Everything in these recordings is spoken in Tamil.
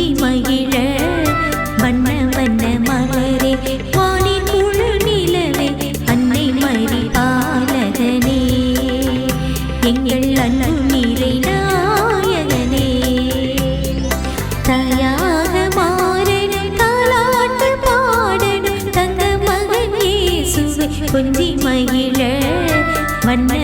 கொஞ்சி மகிழ வண்ண வண்ண மலரே. வாணி குழு நிலவே அன்னை மறி பாலகனே. எங்கள் அண்ணு நிறை நாயகனே. தயாக மாறனும் தாலாட்டு பாடனும் தங்க மகன் ஏசுவை கொஞ்சி மகிழ வண்ண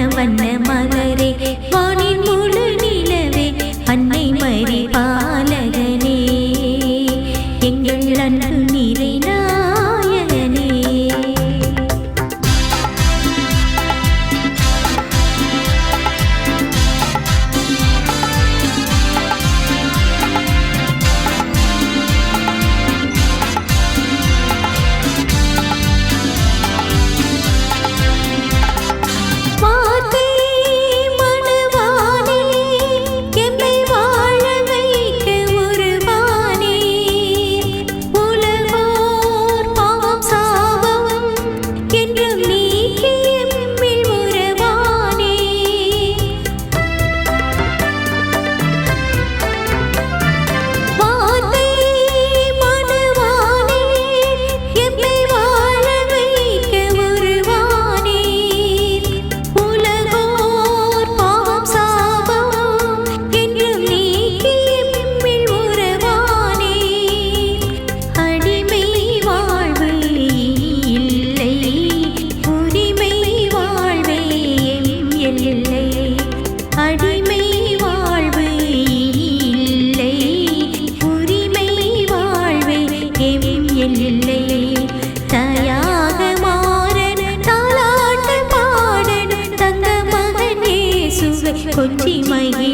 菩提心。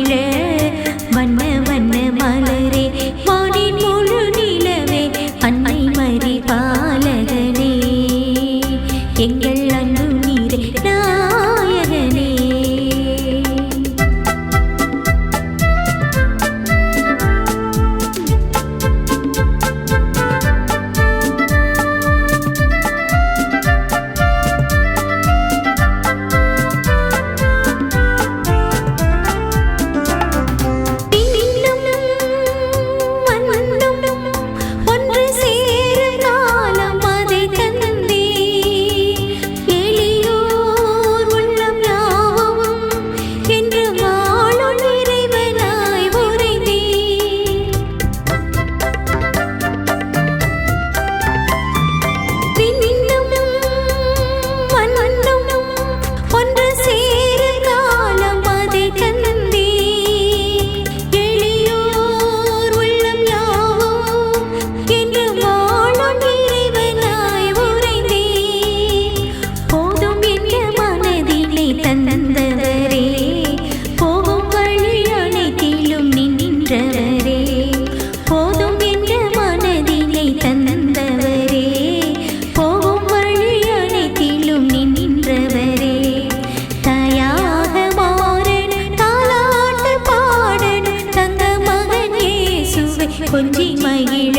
கொஞ்சி மகிழ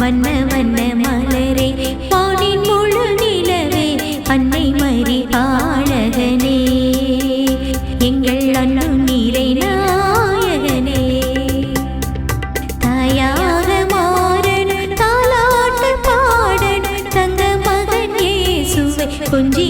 வண்ண வண்ண மலரே பாடின் முழு நிலவே அன்னை மறி ஆழகனே. எங்கள் அண்ணன் நீரை நாயகனே. தாயாக மாறன் தாலாட்டு பாடன் தங்க மகன் ஏசுவை கொஞ்சி